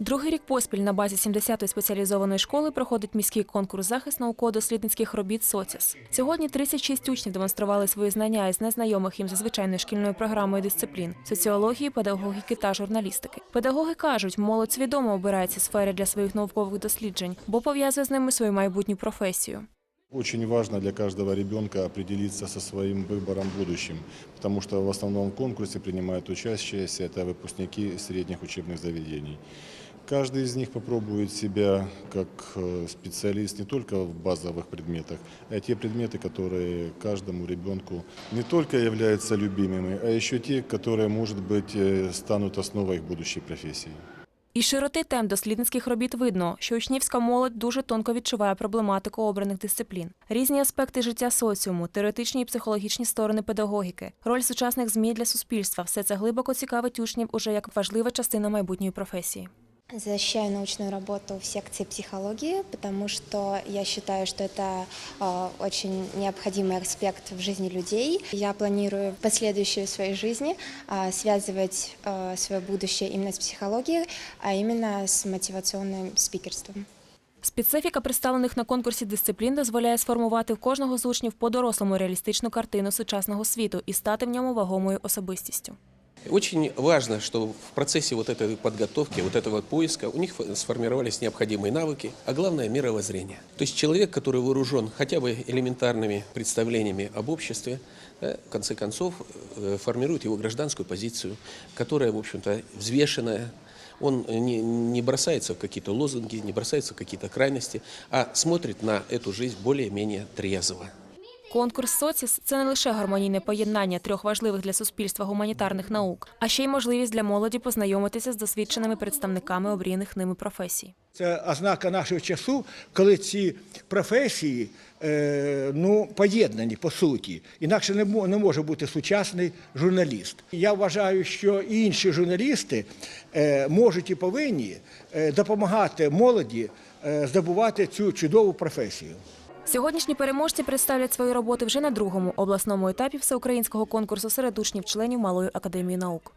Другий рік поспіль на базі 70-ї спеціалізованої школи проходить міський конкурс захист науково-дослідницьких робіт «СОЦІС». Сьогодні 36 учнів демонстрували свої знання із незнайомих їм за звичайною шкільною програмою дисциплін соціології, педагогіки та журналістики. Педагоги кажуть, молодь свідомо обирає ці сфери для своїх наукових досліджень, бо пов'язує з ними свою майбутню професію. Очень важно для каждого ребенка определиться со своим выбором в будущем, потому что в основном в конкурсе принимают учащиеся, это выпускники средних учебных заведений. Каждый из них попробует себя как э, специалист не только в базовых предметах, а те предметы, которые каждому ребенку не только являются любимыми, а еще те, которые, может быть, э, станут основой их будущей профессии. Із широти тем дослідницьких робіт видно, що учнівська молодь дуже тонко відчуває проблематику обраних дисциплін, різні аспекти життя соціуму, теоретичні і психологічні сторони педагогіки, роль сучасних змі для суспільства все це глибоко цікавить учнів уже як важлива частина майбутньої професії. Защищаю научную работу в секции психологии, потому что я считаю, что это э, очень необходимый аспект в жизни людей. Я планирую в последующей своей жизни э, связывать э, свое будущее именно с психологией, а именно с мотивационным спикерством. Специфіка представлених на конкурсі дисциплін дозволяє сформувати в кожного з учнів по-дорослому реалістичну картину сучасного світу і стати в ньому вагомою особистістю. Очень важно, что в процессе вот этой подготовки, вот этого поиска у них сформировались необходимые навыки, а главное – мировоззрение. То есть человек, который вооружен хотя бы элементарными представлениями об обществе, да, в конце концов э, формирует его гражданскую позицию, которая, в общем-то, взвешенная, он не, не бросается в какие-то лозунги, не бросается в какие-то крайности, а смотрит на эту жизнь более-менее трезво. Конкурс «Соціс» – це не лише гармонійне поєднання трьох важливих для суспільства гуманітарних наук, а ще й можливість для молоді познайомитися з досвідченими представниками обріяних ними професій. Це ознака нашого часу, коли ці професії е, ну, поєднані по суті. Інакше не, мо- не може бути сучасний журналіст. Я вважаю, що інші журналісти е, можуть і повинні е, допомагати молоді здобувати цю чудову професію. Сьогоднішні переможці представлять свої роботи вже на другому обласному етапі всеукраїнського конкурсу серед учнів-членів Малої академії наук.